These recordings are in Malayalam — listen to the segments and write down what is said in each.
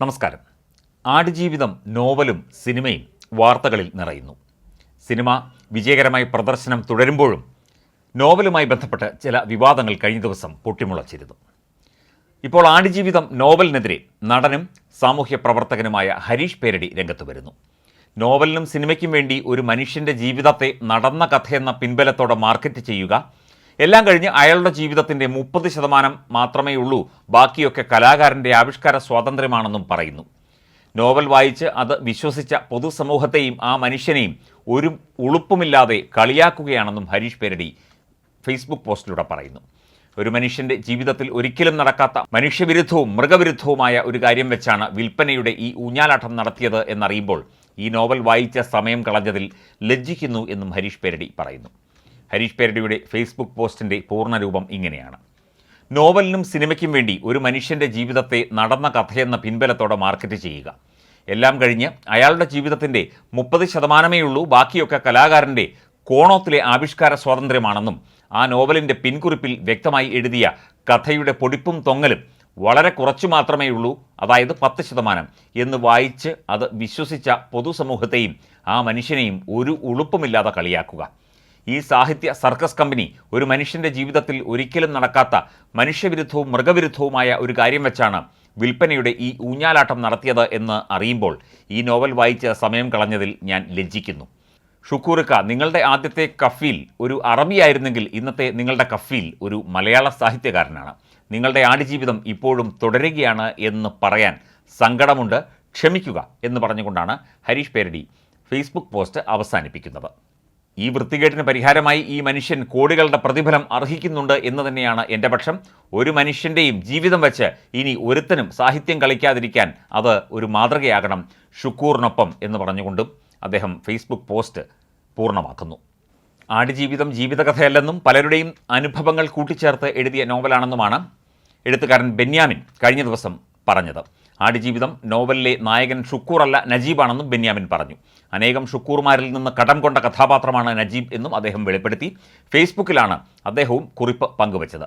നമസ്കാരം. ആടുജീവിതം നോവലും സിനിമയും വാർത്തകളിൽ നിറയുന്നു. സിനിമ വിജയകരമായി പ്രദർശനം തുടരുമ്പോഴും നോവലുമായി ബന്ധപ്പെട്ട് ചില വിവാദങ്ങൾ കഴിഞ്ഞ ദിവസം പൊട്ടിമുളച്ചിരുന്നു. ഇപ്പോൾ ആടുജീവിതം നോവലിനെതിരെ നടനും സാമൂഹ്യ പ്രവർത്തകനുമായ ഹരീഷ് പേരടി രംഗത്ത് വരുന്നു. നോവലിനും സിനിമയ്ക്കും വേണ്ടി ഒരു മനുഷ്യന്റെ ജീവിതത്തെ നടന്ന കഥയെന്ന പിൻബലത്തോടെ മാർക്കറ്റ് ചെയ്യുക എല്ലാം കഴിഞ്ഞ് അയാളുടെ ജീവിതത്തിന്റെ മുപ്പത് ശതമാനം മാത്രമേ ഉള്ളൂ ബാക്കിയൊക്കെ കലാകാരന്റെ ആവിഷ്കാര സ്വാതന്ത്ര്യമാണെന്നും പറയുന്നു. നോവൽ വായിച്ച് അത് വിശ്വസിച്ച പൊതുസമൂഹത്തെയും ആ മനുഷ്യനെയും ഒരു ഉളുപ്പുമില്ലാതെ കളിയാക്കുകയാണെന്നും ഹരീഷ് പേരടി ഫേസ്ബുക്ക് പോസ്റ്റിലൂടെ പറയുന്നു. ഒരു മനുഷ്യന്റെ ജീവിതത്തിൽ ഒരിക്കലും നടക്കാത്ത മനുഷ്യവിരുദ്ധവും മൃഗവിരുദ്ധവുമായ ഒരു കാര്യം വെച്ചാണ് വിൽപ്പനയുടെ ഈ ഊഞ്ഞാലാട്ടം നടത്തിയത് എന്നറിയുമ്പോൾ ഈ നോവൽ വായിച്ച സമയം കളഞ്ഞതിൽ ലജ്ജിക്കുന്നു എന്നും ഹരീഷ് പേരടി പറയുന്നു. ഹരീഷ് പേരടിയുടെ ഫേസ്ബുക്ക് പോസ്റ്റിന്റെ പൂർണരൂപം ഇങ്ങനെയാണ്. നോവലിനും സിനിമയ്ക്കും വേണ്ടി ഒരു മനുഷ്യന്റെ ജീവിതത്തെ നടന്ന കഥയെന്ന പിൻബലത്തോടെ മാർക്കറ്റ് ചെയ്യുക. എല്ലാം കഴിഞ്ഞ് അയാളുടെ ജീവിതത്തിന്റെ മുപ്പത് ശതമാനമേ ഉള്ളൂ ബാക്കിയൊക്കെ കലാകാരന്റെ കോണോത്തിലെ ആവിഷ്കാര സ്വാതന്ത്ര്യമാണെന്നും ആ നോവലിന്റെ പിൻകുറിപ്പിൽ വ്യക്തമായി എഴുതിയ കഥയുടെ പൊടിപ്പും തൊങ്ങലും വളരെ കുറച്ചു മാത്രമേ ഉള്ളൂ അതായത് പത്ത് ശതമാനം എന്ന് വായിച്ച് അത് വിശ്വസിച്ച പൊതുസമൂഹത്തെയും ആ മനുഷ്യനെയും ഒരു ഉളുപ്പുമില്ലാതെ കളിയാക്കുക. ഈ സാഹിത്യ സർക്കസ് കമ്പനി ഒരു മനുഷ്യന്റെ ജീവിതത്തിൽ ഒരിക്കലും നടക്കാത്ത മനുഷ്യവിരുദ്ധവും മൃഗവിരുദ്ധവുമായ ഒരു കാര്യം വെച്ചാണ് വിൽപ്പനയുടെ ഈ ഊഞ്ഞാലാട്ടം നടത്തിയത് എന്ന് അറിയുമ്പോൾ ഈ നോവൽ വായിച്ച സമയം കളഞ്ഞതിൽ ഞാൻ ലജ്ജിക്കുന്നു. ഷുക്കൂറുക്ക നിങ്ങളുടെ ആദ്യത്തെ കഫീൽ ഒരു അറബിയായിരുന്നെങ്കിൽ ഇന്നത്തെ നിങ്ങളുടെ കഫീൽ ഒരു മലയാള സാഹിത്യകാരനാണ്. നിങ്ങളുടെ ആടുജീവിതം ഇപ്പോഴും തുടരുകയാണ് എന്ന് പറയാൻ സങ്കടമുണ്ട്. ക്ഷമിക്കുക എന്ന് പറഞ്ഞുകൊണ്ടാണ് ഹരീഷ് പേരടി ഫേസ്ബുക്ക് പോസ്റ്റ് അവസാനിപ്പിക്കുന്നത്. ഈ വൃത്തികേട്ടിന് പരിഹാരമായി ഈ മനുഷ്യൻ കോടികളുടെ പ്രതിഫലം അർഹിക്കുന്നുണ്ട് എന്ന് തന്നെയാണ് എന്റെ പക്ഷം. ഒരു മനുഷ്യന്റെയും ജീവിതം വെച്ച് ഇനി ഒരുത്തനും സാഹിത്യം കളിക്കാതിരിക്കാൻ അത് ഒരു മാതൃകയാകണം ഷുക്കൂറിനൊപ്പം എന്ന് പറഞ്ഞുകൊണ്ടും അദ്ദേഹം ഫേസ്ബുക്ക് പോസ്റ്റ് പൂർണമാക്കുന്നു. ആടുജീവിതം ജീവിതകഥയല്ലെന്നും പലരുടെയും അനുഭവങ്ങൾ കൂട്ടിച്ചേർത്ത് എഴുതിയ നോവലാണെന്നുമാണ്. എഴുത്തുകാരൻ ബെന്യാമിൻ കഴിഞ്ഞ ദിവസം പറഞ്ഞത്. ആടുജീവിതം നോവലിലെ നായകൻ ഷുക്കൂറല്ല നജീബാണെന്നും ബെന്യാമിൻ പറഞ്ഞു. അനേകം ഷുക്കൂർമാരിൽ നിന്ന് കടം കൊണ്ട കഥാപാത്രമാണ് നജീബ് എന്നും അദ്ദേഹം വെളിപ്പെടുത്തി. ഫേസ്ബുക്കിലാണ് അദ്ദേഹവും കുറിപ്പ് പങ്കുവച്ചത്.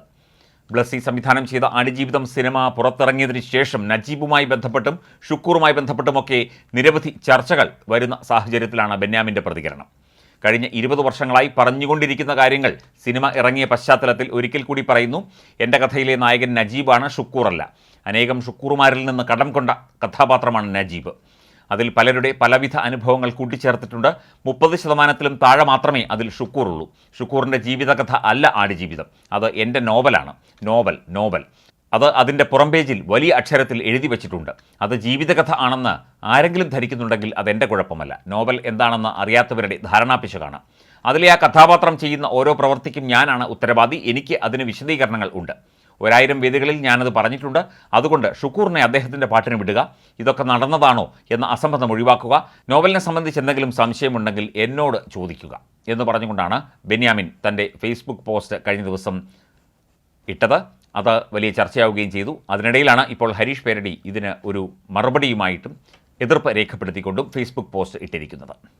ബ്ലസ്സി സംവിധാനം ചെയ്ത ആടുജീവിതം സിനിമ പുറത്തിറങ്ങിയതിന് ശേഷം നജീബുമായി ബന്ധപ്പെട്ടും ഷുക്കൂറുമായി ബന്ധപ്പെട്ടുമൊക്കെ നിരവധി ചർച്ചകൾ വരുന്ന സാഹചര്യത്തിലാണ് ബെന്യാമിന്റെ പ്രതികരണം. കഴിഞ്ഞ ഇരുപത് വർഷങ്ങളായി പറഞ്ഞുകൊണ്ടിരിക്കുന്ന കാര്യങ്ങൾ സിനിമ ഇറങ്ങിയ പശ്ചാത്തലത്തിൽ ഒരിക്കൽ കൂടി പറയുന്നു. എന്റെ കഥയിലെ നായകൻ നജീബാണ് ഷുക്കൂറല്ല. അനേകം ഷുക്കൂറുമാരിൽ നിന്ന് കടം കൊണ്ട കഥാപാത്രമാണ് നജീബ്. അതിൽ പലരുടെ പലവിധ അനുഭവങ്ങൾ കൂട്ടിച്ചേർത്തിട്ടുണ്ട്. മുപ്പത് ശതമാനത്തിലും താഴെ മാത്രമേ അതിൽ ഷുക്കൂറുള്ളൂ. ഷുക്കൂറിന്റെ ജീവിതകഥ അല്ല ആടുജീവിതം. അത് എന്റെ നോവലാണ്. Novel novel. അത് അതിന്റെ പുറം പേജിൽ വലിയ അക്ഷരത്തിൽ എഴുതി വച്ചിട്ടുണ്ട്. അത് ജീവിതകഥ ആണെന്ന് ആരെങ്കിലും ധരിക്കുന്നുണ്ടെങ്കിൽ അതെന്റെ കുഴപ്പമല്ല. നോവൽ എന്താണെന്ന് അറിയാത്തവരുടെ ധാരണാപിശകാണ്. അതിലെ ആ കഥാപാത്രം ചെയ്യുന്ന ഓരോ പ്രവൃത്തിക്കും ഞാനാണ് ഉത്തരവാദി. എനിക്ക് അതിന് വിശദീകരണങ്ങൾ ഉണ്ട്. ഒരായിരം വേദികളിൽ ഞാനത് പറഞ്ഞിട്ടുണ്ട്. അതുകൊണ്ട് ഷുക്കൂറിനെ അദ്ദേഹത്തിന്റെ പാട്ടിന് വിടുക. ഇതൊക്കെ നടന്നതാണോ എന്ന അസംബന്ധം ഒഴിവാക്കുക. നോവലിനെ സംബന്ധിച്ച് എന്തെങ്കിലും സംശയമുണ്ടെങ്കിൽ എന്നോട് ചോദിക്കുക എന്ന് പറഞ്ഞുകൊണ്ടാണ് ബെന്യാമിൻ തന്റെ ഫേസ്ബുക്ക് പോസ്റ്റ് കഴിഞ്ഞ ദിവസം ഇട്ടത്. അത് വലിയ ചർച്ചയാവുകയും ചെയ്തു. അതിനിടയിലാണ് ഇപ്പോൾ ഹരീഷ് പേരടി ഇതിന് ഒരു മറുപടിയുമായിട്ടും എതിർപ്പ് രേഖപ്പെടുത്തിക്കൊണ്ടും ഫേസ്ബുക്ക് പോസ്റ്റ് ഇട്ടിരിക്കുന്നത്.